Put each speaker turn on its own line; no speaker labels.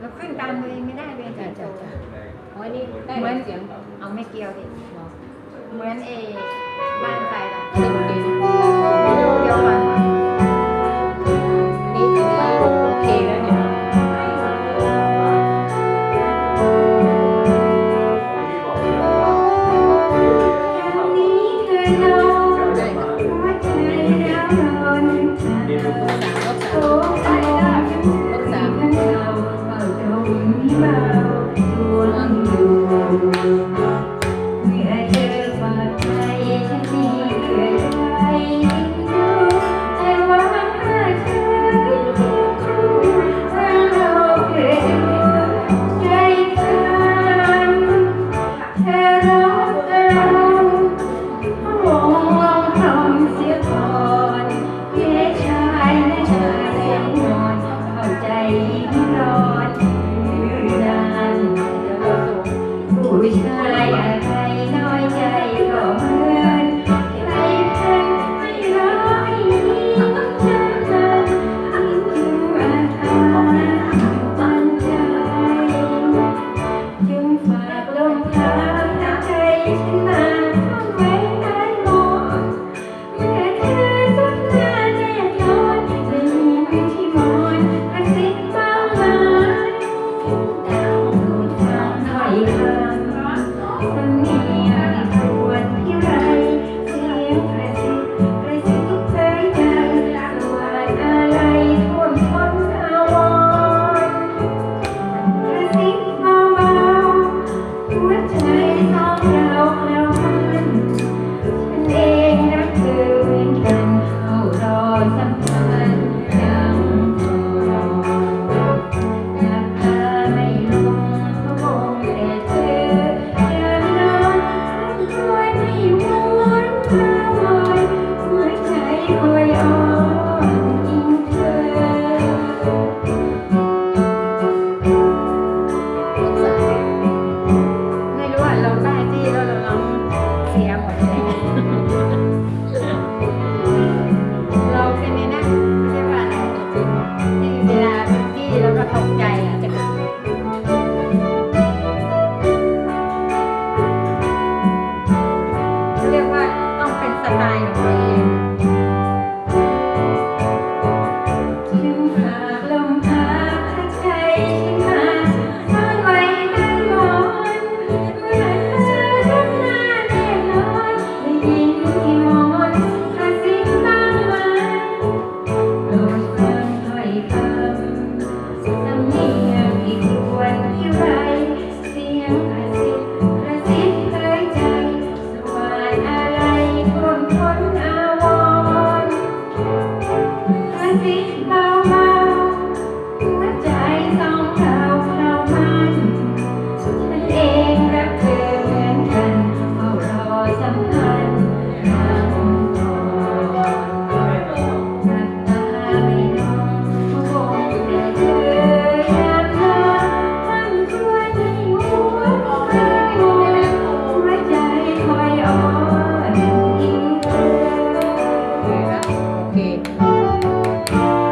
เราขึ้นตามตัวเองไม่ได้เรียน
จ้า
สิงโต
จ้าจ้าอ๋อนี่ได้เหมือนเสียง
เอาไม่เกี่ยวดิ
บอก
เหมือนเอบ้านใครล่ะ
สนุกดีนะ
เอ Música